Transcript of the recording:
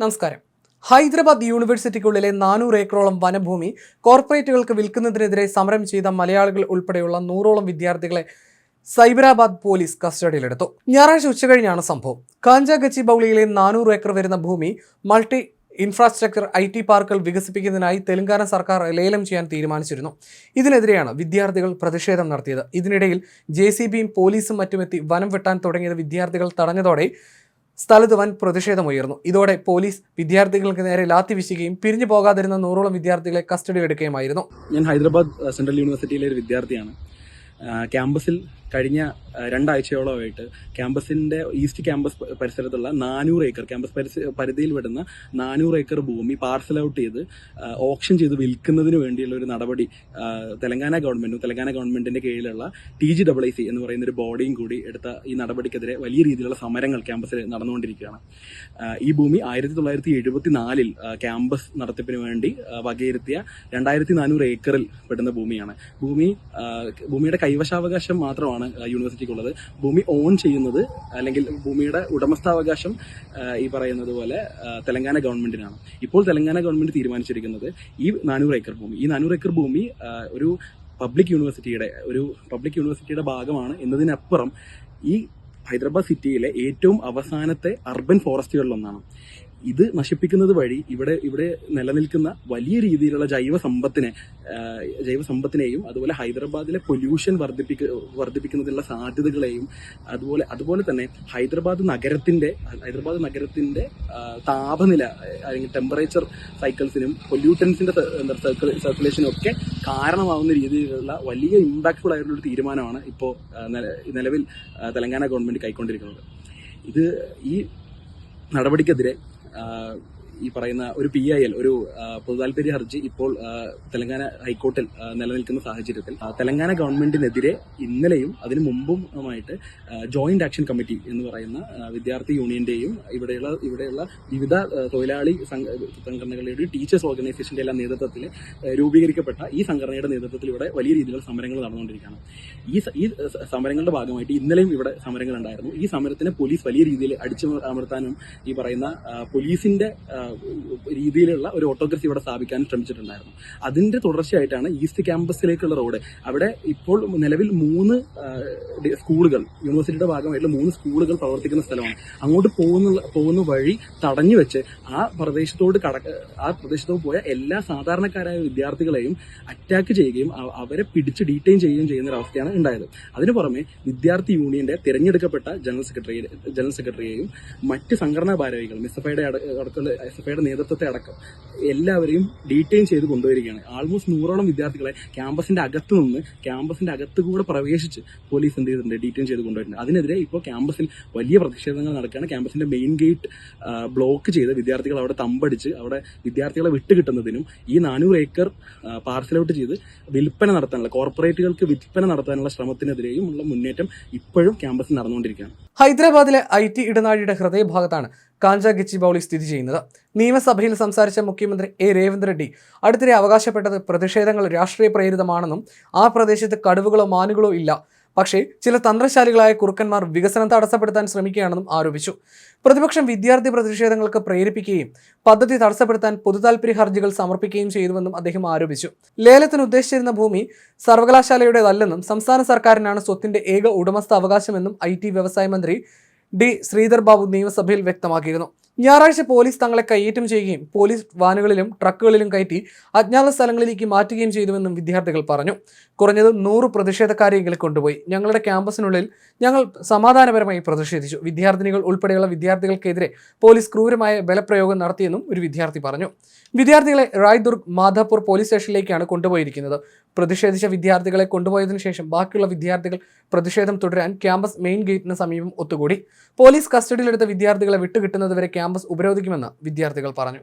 നമസ്കാരം. ഹൈദരാബാദ് യൂണിവേഴ്സിറ്റിക്കുള്ളിലെ നാനൂറ് ഏക്കറോളം വനഭൂമി കോർപ്പറേറ്റുകൾക്ക് വിൽക്കുന്നതിനെതിരെ സമരം ചെയ്ത മലയാളികൾ ഉൾപ്പെടെയുള്ള നൂറോളം വിദ്യാർത്ഥികളെ സൈബരാബാദ് പോലീസ് കസ്റ്റഡിയിലെടുത്തു. ഞായറാഴ്ച ഉച്ചകഴിഞ്ഞാണ് സംഭവം. കാഞ്ചാഗച്ചി ബൗളിയിലെ നാനൂറ് ഏക്കർ വരുന്ന ഭൂമി മൾട്ടി ഇൻഫ്രാസ്ട്രക്ചർ ഐ ടി പാർക്കുകൾ വികസിപ്പിക്കുന്നതിനായി തെലങ്കാന സർക്കാർ ലേലം ചെയ്യാൻ തീരുമാനിച്ചിരുന്നു. ഇതിനെതിരെയാണ് വിദ്യാർത്ഥികൾ പ്രതിഷേധം നടത്തിയത്. ഇതിനിടയിൽ ജെ സി ബിയും പോലീസും മറ്റുമെത്തി വനം വെട്ടാൻ തുടങ്ങിയത് വിദ്യാർത്ഥികൾ തടഞ്ഞതോടെ സ്ഥലത്ത് വൻ പ്രതിഷേധമുയർന്നു. ഇതോടെ പോലീസ് വിദ്യാർത്ഥികൾക്ക് നേരെ ലാത്തി വീശുകയും പിരിഞ്ഞു പോകാതിരുന്ന നൂറോളം വിദ്യാർത്ഥികളെ കസ്റ്റഡി എടുക്കുകയുമായിരുന്നു ഞാൻ ഹൈദരാബാദ് സെൻട്രൽ യൂണിവേഴ്സിറ്റിയിലെ ഒരു വിദ്യാർത്ഥിയാണ്. ക്യാമ്പസിൽ കഴിഞ്ഞ രണ്ടാഴ്ചയോളമായിട്ട് ക്യാമ്പസിന്റെ ഈസ്റ്റ് ക്യാമ്പസ് പരിസരത്തുള്ള നാനൂറ് ഏക്കർ ക്യാമ്പസ് പരിധിയിൽ വിടുന്ന നാനൂറ് ഏക്കർ ഭൂമി പാർസൽ ഔട്ട് ചെയ്ത് ഓപ്ഷൻ ചെയ്ത് വിൽക്കുന്നതിന് വേണ്ടിയുള്ള ഒരു നടപടി തെലങ്കാന ഗവൺമെന്റും തെലങ്കാന ഗവൺമെന്റിന്റെ കീഴിലുള്ള T G double I C എന്ന് പറയുന്ന ഒരു ബോഡിയും കൂടി എടുത്ത ഈ നടപടിക്കെതിരെ വലിയ രീതിയിലുള്ള സമരങ്ങൾ ക്യാമ്പസിൽ നടന്നുകൊണ്ടിരിക്കുകയാണ്. ഈ ഭൂമി ആയിരത്തി തൊള്ളായിരത്തി എഴുപത്തി നാലിൽ ക്യാമ്പസ് നടത്തിപ്പിന് വേണ്ടി വകയിരുത്തിയ രണ്ടായിരത്തി നാനൂറ് ഏക്കറിൽ പെടുന്ന ഭൂമിയാണ്. ഭൂമി ഭൂമിയുടെ കൈവശാവകാശം മാത്രമാണ് യൂണിവേഴ്സിറ്റിക്കുള്ളത് ഭൂമി ഓൺ ചെയ്യുന്നത് അല്ലെങ്കിൽ ഭൂമിയുടെ ഉടമസ്ഥാവകാശം ഈ പറയുന്നത് പോലെ തെലങ്കാന ഗവൺമെന്റിനാണ്. ഇപ്പോൾ തെലങ്കാന ഗവൺമെന്റ് തീരുമാനിച്ചിരിക്കുന്നത് ഈ നാനൂറ് ഏക്കർ ഭൂമി. ഈ നാനൂറ് ഏക്കർ ഭൂമി ഒരു പബ്ലിക് യൂണിവേഴ്സിറ്റിയുടെ ഒരു പബ്ലിക് യൂണിവേഴ്സിറ്റിയുടെ ഭാഗമാണ്. എന്നതിനപ്പുറം ഈ ഹൈദരാബാദ് സിറ്റിയിലെ ഏറ്റവും അവസാനത്തെ അർബൻ ഫോറസ്റ്റുകളിലൊന്നാണ് ഇത് നശിപ്പിക്കുന്നത് വഴി ഇവിടെ ഇവിടെ നിലനിൽക്കുന്ന വലിയ രീതിയിലുള്ള ജൈവ സമ്പത്തിനെ ജൈവ സമ്പത്തിനെയും അതുപോലെ ഹൈദരാബാദിലെ പൊല്യൂഷൻ വർദ്ധിപ്പിക്ക വർദ്ധിപ്പിക്കുന്നതിനുള്ള സാധ്യതകളെയും അതുപോലെ അതുപോലെ തന്നെ ഹൈദരാബാദ് നഗരത്തിന്റെ ഹൈദരാബാദ് നഗരത്തിന്റെ താപനില അല്ലെങ്കിൽ ടെമ്പറേച്ചർ സൈക്കിൾസിനും പൊല്യൂട്ടൻസിന്റെ സർക്കുലേഷനും ഒക്കെ കാരണമാവുന്ന രീതിയിലുള്ള വലിയ ഇമ്പാക്ട്ഫുൾ ആയിട്ടുള്ള ഒരു തീരുമാനമാണ് ഇപ്പോൾ നിലവിൽ തെലങ്കാന ഗവൺമെന്റ് കൈക്കൊണ്ടിരിക്കുന്നത്. ഇത് ഈ നടപടിക്കെതിരെ uh, ഈ പറയുന്ന ഒരു പി ഐ എൽ ഒരു പൊതുതാൽപര്യ ഹർജി ഇപ്പോൾ തെലങ്കാന ഹൈക്കോർട്ടിൽ നിലനിൽക്കുന്ന സാഹചര്യത്തിൽ. തെലങ്കാന ഗവൺമെന്റിനെതിരെ ഇന്നലെയും അതിനു മുമ്പുമായിട്ട് ജോയിന്റ് ആക്ഷൻ കമ്മിറ്റി എന്ന് പറയുന്ന വിദ്യാർത്ഥി യൂണിയന്റെയും ഇവിടെയുള്ള ഇവിടെയുള്ള വിവിധ തൊഴിലാളി സംഘ- സംഘടനകളുടെയും ടീച്ചേഴ്സ് ഓർഗനൈസേഷന്റെ എല്ലാം നേതൃത്വത്തിൽ രൂപീകരിക്കപ്പെട്ട ഈ സംഘടനയുടെ നേതൃത്വത്തിൽ ഇവിടെ വലിയ രീതിയിലുള്ള സമരങ്ങൾ നടന്നുകൊണ്ടിരിക്കുകയാണ്. ഈ ഈ സമരങ്ങളുടെ ഭാഗമായിട്ട് ഇന്നലെയും ഇവിടെ സമരങ്ങൾ ഉണ്ടായിരുന്നു ഈ സമരത്തിന് പോലീസ് വലിയ രീതിയിൽ അടിച്ചമർത്താനും ഈ പറയുന്ന പോലീസിന്റെ രീതിയിലുള്ള ഒരു ഓട്ടോഗ്രഫി ഇവിടെ സ്ഥാപിക്കാൻ ശ്രമിച്ചിട്ടുണ്ടായിരുന്നു. അതിന്റെ തുടർച്ചയായിട്ടാണ് ഈസ്റ്റ് ക്യാമ്പസിലേക്കുള്ള റോഡ് അവിടെ ഇപ്പോൾ നിലവിൽ മൂന്ന് സ്കൂളുകൾ യൂണിവേഴ്സിറ്റിയുടെ ഭാഗമായിട്ടുള്ള മൂന്ന് സ്കൂളുകൾ പ്രവർത്തിക്കുന്ന സ്ഥലമാണ്. അങ്ങോട്ട് പോകുന്ന പോകുന്ന വഴി തടഞ്ഞു വെച്ച് ആ പ്രദേശത്തോട് കടക്ക ആ പ്രദേശത്തോട് പോയ എല്ലാ സാധാരണക്കാരായ വിദ്യാർത്ഥികളെയും അറ്റാക്ക് ചെയ്യുകയും അവരെ പിടിച്ച് ഡീറ്റെയിൻ ചെയ്യുകയും ചെയ്യുന്ന ഒരു അവസ്ഥയാണ് ഉണ്ടായത്. അതിനു പുറമെ വിദ്യാർത്ഥി യൂണിയന്റെ തിരഞ്ഞെടുക്കപ്പെട്ട ജനറൽ സെക്രട്ടറി ജനറൽ സെക്രട്ടറിയെയും മറ്റ് സംഘടനാ ഭാരവികൾ ഐയുടെ അടക്കമുള്ള എസ് ഐയുടെ നേതൃത്വത്തെ അടക്കം എല്ലാവരെയും ഡീറ്റെയിൻ ചെയ്ത് കൊണ്ടുവരികയാണ്. ആൾമോസ്റ്റ് നൂറോളം വിദ്യാർത്ഥികളെ ക്യാമ്പസിന്റെ അകത്ത് നിന്ന് ക്യാമ്പസിന്റെ അകത്ത് കൂടെ പ്രവേശിച്ച് പോലീസ് എന്ത് ചെയ്തിട്ടുണ്ട് ഡീറ്റെയിൻ ചെയ്ത് കൊണ്ടുവരുന്നത് അതിനെതിരെ ഇപ്പോൾ ക്യാമ്പസിൽ വലിയ പ്രതിഷേധങ്ങൾ നടക്കുകയാണ്. ക്യാമ്പസിന്റെ മെയിൻ ഗേറ്റ് ബ്ലോക്ക് ചെയ്ത് വിദ്യാർത്ഥികൾ അവിടെ തമ്പടിച്ച് അവിടെ വിദ്യാർത്ഥികളെ വിട്ടുകിട്ടുന്നതിനും ഈ നാനൂറ് ഏക്കർ പാർസൽ ഔട്ട് ചെയ്ത് വിൽപ്പന നടത്താനുള്ള കോർപ്പറേറ്റുകൾക്ക് വിൽപ്പന നടത്താനുള്ള ശ്രമത്തിനെതിരെയും ഉള്ള മുന്നേറ്റം ഇപ്പോഴും ക്യാമ്പസിൽ നടന്നുകൊണ്ടിരിക്കുകയാണ്. ഹൈദരാബാദിലെ ഐ ടി ഇടനാഴിയുടെ ഹൃദയഭാഗത്താണ് കാഞ്ച ബൗളി സ്ഥിതി ചെയ്യുന്നത്. നിയമസഭയിൽ സംസാരിച്ച മുഖ്യമന്ത്രി എ രേവന്ത് റെഡ്ഡി അടുത്തിടെ അവകാശപ്പെട്ടത് പ്രതിഷേധങ്ങൾ രാഷ്ട്രീയ പ്രേരിതമാണെന്നും ആ പ്രദേശത്ത് കടുവകളോ മാനുകളോ ഇല്ല. പക്ഷേ ചില തന്ത്രശാലികളായ കുറുക്കന്മാർ വികസനം തടസ്സപ്പെടുത്താൻ ശ്രമിക്കുകയാണെന്നും ആരോപിച്ചു. പ്രതിപക്ഷം വിദ്യാർത്ഥി പ്രതിഷേധങ്ങൾക്ക് പ്രേരിപ്പിക്കുകയും പദ്ധതി തടസ്സപ്പെടുത്താൻ പൊതുതാൽപര്യ ഹർജികൾ സമർപ്പിക്കുകയും ചെയ്തുവെന്നും അദ്ദേഹം ആരോപിച്ചു. ലേലത്തിന് ഉദ്ദേശിച്ചിരുന്ന ഭൂമി സർവകലാശാലയുടേതല്ലെന്നും സംസ്ഥാന സർക്കാരിനാണ് സ്വത്തിന്റെ ഏക ഉടമസ്ഥ അവകാശമെന്നും ഐ വ്യവസായ മന്ത്രി ഡി ശ്രീധർ ബാബു നിയമസഭയിൽ വ്യക്തമാക്കിയിരുന്നു. ഞായറാഴ്ച പോലീസ് തങ്ങളെ കയ്യേറ്റം ചെയ്യുകയും പോലീസ് വാനുകളിലും ട്രക്കുകളിലും കയറ്റി അജ്ഞാത സ്ഥലങ്ങളിലേക്ക് മാറ്റുകയും ചെയ്തുവെന്നും വിദ്യാർത്ഥികൾ പറഞ്ഞു. കുറഞ്ഞത് നൂറ് പ്രതിഷേധക്കാരെങ്കിലും കൊണ്ടുപോയി. ഞങ്ങളുടെ ക്യാമ്പസിനുള്ളിൽ ഞങ്ങൾ സമാധാനപരമായി പ്രതിഷേധിച്ചു. വിദ്യാർത്ഥിനികൾ ഉൾപ്പെടെയുള്ള വിദ്യാർത്ഥികൾക്കെതിരെ പോലീസ് ക്രൂരമായ ബലപ്രയോഗം നടത്തിയെന്നും ഒരു വിദ്യാർത്ഥി പറഞ്ഞു. വിദ്യാർത്ഥികളെ റായ്ദുർഗ് മാധാപൂർ പോലീസ് സ്റ്റേഷനിലേക്കാണ് കൊണ്ടുപോയിരിക്കുന്നത്. പ്രതിഷേധിച്ച വിദ്യാർത്ഥികളെ കൊണ്ടുപോയതിനു ശേഷം ബാക്കിയുള്ള വിദ്യാർത്ഥികൾ പ്രതിഷേധം തുടരാൻ ക്യാമ്പസ് മെയിൻ ഗേറ്റിന് സമീപം ഒത്തുകൂടി. പോലീസ് കസ്റ്റഡിയിലെടുത്ത വിദ്യാർത്ഥികളെ വിട്ടുകിട്ടുന്നതുവരെ ക്യാമ്പസ് ഉപരോധിക്കുമെന്ന് വിദ്യാർത്ഥികൾ പറഞ്ഞു